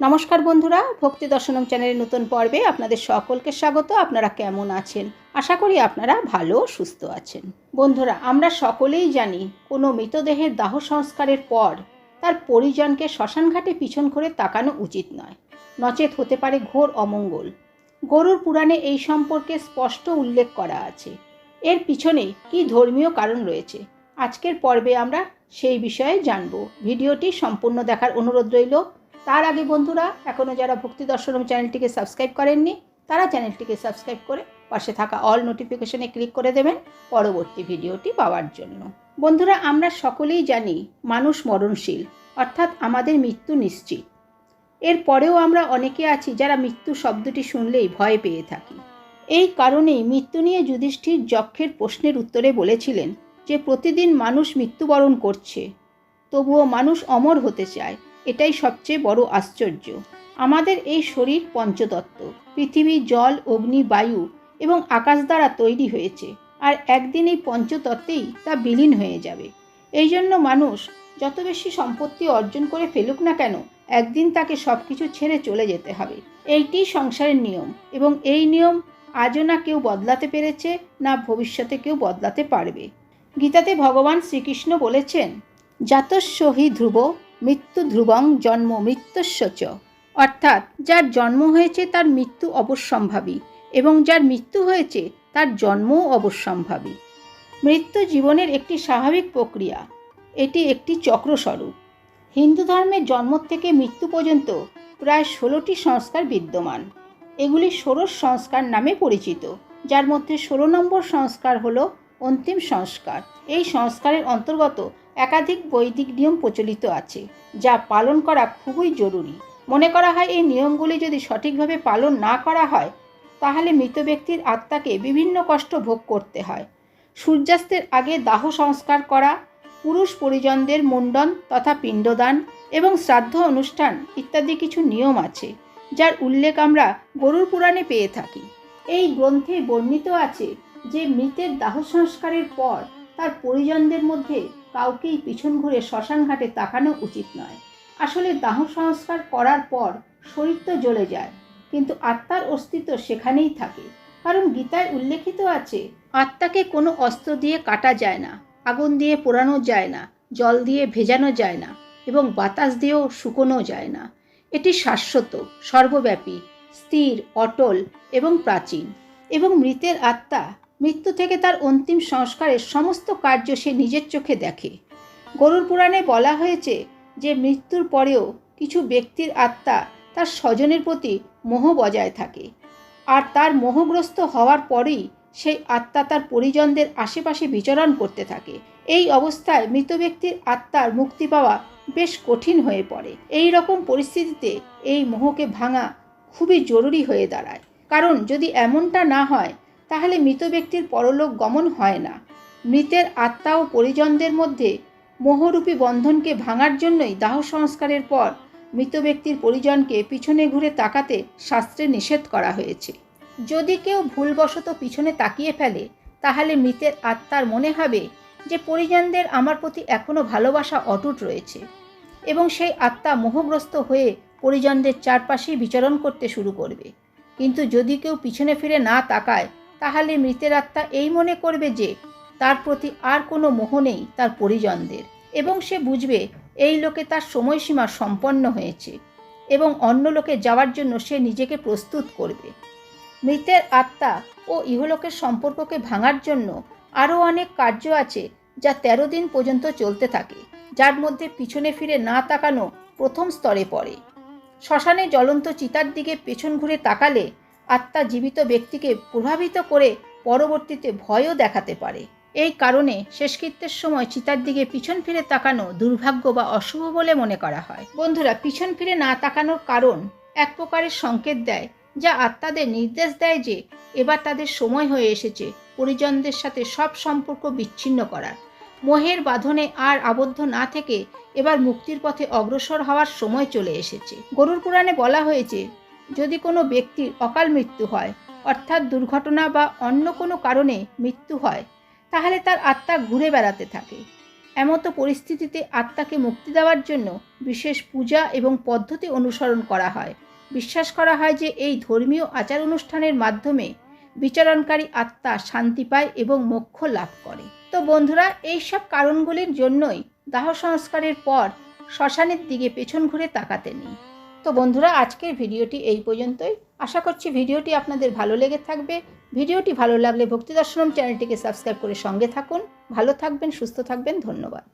নমস্কার বন্ধুরা, ভক্তি দর্শনম চ্যানেলের নতুন পর্বে আপনাদের সকলকে স্বাগত। আপনারা কেমন আছেন? আশা করি আপনারা ভালো, সুস্থ আছেন। বন্ধুরা, আমরা সকলেই জানি কোনো মৃতদেহের দাহ সংস্কারের পর তার পরিজনকে শ্মশানঘাটে পিছন করে তাকানো উচিত নয়। নচেত হতে পারে ঘোর অমঙ্গল। গরুর পুরাণে এই সম্পর্কে স্পষ্ট উল্লেখ করা আছে। এর পিছনে কি ধর্মীয় কারণ রয়েছে? আজকের পর্বে আমরা সেই বিষয়ে জানব। ভিডিওটি সম্পূর্ণ দেখার অনুরোধ রইল। তার আগে বন্ধুরা এখনও যারা ভক্তি দর্শনম চ্যানেলটিকে সাবস্ক্রাইব করেননি, তারা চ্যানেলটিকে সাবস্ক্রাইব করে পাশে থাকা অল নোটিফিকেশনে ক্লিক করে দেবেন পরবর্তী ভিডিওটি পাওয়ার জন্য। বন্ধুরা, আমরা সকলেই জানি মানুষ মরণশীল, অর্থাৎ আমাদের মৃত্যু নিশ্চিত। এর পরেও আমরা অনেকে আছি যারা মৃত্যু শব্দটি শুনলেই ভয় পেয়ে থাকি। এই কারণেই মৃত্যু নিয়ে যুধিষ্ঠির যক্ষের প্রশ্নের উত্তরে বলেছিলেন যে, প্রতিদিন মানুষ মৃত্যুবরণ করছে, তবুও মানুষ অমর হতে চায় এটাই সবচেয়ে বড় আশ্চর্য। আমাদের এই শরীর পঞ্চতত্ত্ব, পৃথিবী জল, অগ্নি, বায়ু এবং আকাশ দ্বারা তৈরি হয়েছে আর একদিন এই পঞ্চতত্ত্বেই তা বিলীন হয়ে যাবে। এই জন্য মানুষ যত বেশি সম্পত্তি অর্জন করে ফেলুক না কেন, একদিন তাকে সব কিছু ছেড়ে চলে যেতে হবে। এইটি সংসারের নিয়ম এবং এই নিয়ম আজও না কেউ বদলাতে পেরেছে, না ভবিষ্যতে কেউ বদলাতে পারবে। গীতাতে ভগবান শ্রীকৃষ্ণ বলেছেন, জাতস্য হি ধ্রুব মৃত্যু ধ্রুবং জন্ম মৃত্যুস্য চ। অর্থাৎ যার জন্ম হয়েছে তার মৃত্যু অবশ্যম্ভাবী এবং যার মৃত্যু হয়েছে তার জন্মও অবশ্যম্ভাবী। মৃত্যু জীবনের একটি স্বাভাবিক প্রক্রিয়া। এটি একটি চক্রস্বরূপ। হিন্দু ধর্মের জন্ম থেকে মৃত্যু পর্যন্ত প্রায় ষোলোটি সংস্কার বিদ্যমান। এগুলি ষোড়শ সংস্কার নামে পরিচিত, যার মধ্যে ষোলো নম্বর সংস্কার হলো অন্তিম সংস্কার। এই সংস্কারের অন্তর্গত একাধিক বৈদিক নিয়ম প্রচলিত আছে, যা পালন করা খুবই জরুরি। মনে করা হয় এই নিয়মগুলি যদি সঠিকভাবে পালন না করা হয়, তাহলে মৃত ব্যক্তির আত্মাকে বিভিন্ন কষ্ট ভোগ করতে হয়। সূর্যাস্তের আগে দাহ সংস্কার করা, পুরুষ পরিজনদের মুন্ডন তথা পিণ্ডদান এবং শ্রাদ্ধ অনুষ্ঠান ইত্যাদি কিছু নিয়ম আছে, যার উল্লেখ আমরা গরুর পুরাণে পেয়ে থাকি। এই গ্রন্থে বর্ণিত আছে যে মৃতের দাহ সংস্কারের পর তার পরিজনদের মধ্যে কাউকেই পিছন ঘুরে শ্মশান ঘাটে তাকানো উচিত নয়। আসলে দাহ সংস্কার করার পর শরীর তো জ্বলে যায়, কিন্তু আত্মার অস্তিত্ব সেখানেই থাকে। কারণ গীতায় উল্লেখিত আছে, আত্মাকে কোনো অস্ত্র দিয়ে কাটা যায় না, আগুন দিয়ে পোড়ানো যায় না, জল দিয়ে ভেজানো যায় না, এবং বাতাস দিয়েও শুকোনো যায় না। এটি শাশ্বত, সর্বব্যাপী, স্থির, অটল এবং প্রাচীন। এবং মৃতের আত্মা মৃত্যু থেকে তার অন্তিম সংস্কারের সমস্ত কার্য সে নিজের চোখে দেখে। গরুর পুরাণে বলা হয়েছে যে মৃত্যুর পরেও কিছু ব্যক্তির আত্মা তার স্বজনের প্রতি মোহ বজায় থাকে। আর তার মোহগ্রস্ত হওয়ার পরেই সেই আত্মা তার পরিজনদের আশেপাশে বিচরণ করতে থাকে। এই অবস্থায় মৃত ব্যক্তির আত্মার মুক্তি পাওয়া বেশ কঠিন হয়ে পড়ে। এই রকম পরিস্থিতিতে এই মোহকে ভাঙা খুবই জরুরি হয়ে দাঁড়ায়। কারণ যদি এমনটা না হয় তাহলে মৃত ব্যক্তির পরলোক গমন হয় না। মৃতের আত্মা ও পরিজনদের মধ্যে মোহরূপী বন্ধনকে ভাঙার জন্যই দাহ সংস্কারের পর মৃত ব্যক্তির পরিজনকে পিছনে ঘুরে তাকাতে শাস্ত্রে নিষেধ করা হয়েছে। যদি কেউ ভুলবশত পিছনে তাকিয়ে ফেলে, তাহলে মৃতের আত্মার মনে হবে যে পরিজনদের আমার প্রতি এখনও ভালোবাসা অটুট রয়েছে এবং সেই আত্মা মোহগ্রস্ত হয়ে পরিজনদের চারপাশেই বিচরণ করতে শুরু করবে। কিন্তু যদি কেউ পিছনে ফিরে না তাকায় তাহলে মৃতের আত্মা এই মনে করবে যে, তার প্রতি আর কোনো মোহ নেই তার পরিজনদের। এবং সে বুঝবে, এই লোকে তার সময়সীমা সম্পন্ন হয়েছে এবং অন্য লোকে যাওয়ার জন্য সে নিজেকে প্রস্তুত করবে। মৃতের আত্মা ও ইহলোকের সম্পর্ককে ভাঙার জন্য আরও অনেক কার্য আছে যা তেরো দিন পর্যন্ত চলতে থাকে, যার মধ্যে পিছনে ফিরে না তাকানো প্রথম স্তরে পড়ে। শ্মশানে জ্বলন্ত চিতার দিকে পেছন ঘুরে তাকালে আত্মা জীবিত ব্যক্তিকে প্রভাবিত করে পরবর্তীতে ভয়ও দেখাতে পারে। এই কারণে শেষকৃত্যের সময় চিতার দিকে পিছন ফিরে তাকানো দুর্ভাগ্য বা অশুভ বলে মনে করা হয়। বন্ধুরা, পিছন ফিরে না তাকানোর কারণ এক প্রকারের সংকেত দেয় যা আত্মাদের নির্দেশ দেয় যে এবার তাদের সময় হয়ে এসেছে পরিজনদের সাথে সব সম্পর্ক বিচ্ছিন্ন করার। মোহের বাঁধনে আর আবদ্ধ না থেকে এবার মুক্তির পথে অগ্রসর হওয়ার সময় চলে এসেছে। গরুর পুরাণে বলা হয়েছে যদি কোনো ব্যক্তির অকাল মৃত্যু হয়, অর্থাৎ দুর্ঘটনা বা অন্য কোনো কারণে মৃত্যু হয়, তাহলে তার আত্মা ঘুরে বেড়াতে থাকে। এমতো পরিস্থিতিতে আত্মাকে মুক্তি দেওয়ার জন্য বিশেষ পূজা এবং পদ্ধতি অনুসরণ করা হয়। বিশ্বাস করা হয় যে এই ধর্মীয় আচার অনুষ্ঠানের মাধ্যমে বিচরণকারী আত্মা শান্তি পায় এবং মোক্ষ লাভ করে। তো বন্ধুরা, এই সব কারণগুলির জন্যই দাহ সংস্কারের পর শ্মশানের দিকে পেছন ঘুরে তাকাতে নেই। তো বন্ধুরা, আজকের ভিডিওটি এই পর্যন্তই। আশা করছি ভিডিওটি আপনাদের ভালো লেগে থাকবে। ভিডিওটি ভালো লাগলে ভক্তি দর্শনম চ্যানেলটিকে সাবস্ক্রাইব করে সঙ্গে থাকুন। ভালো থাকবেন, সুস্থ থাকবেন, ধন্যবাদ।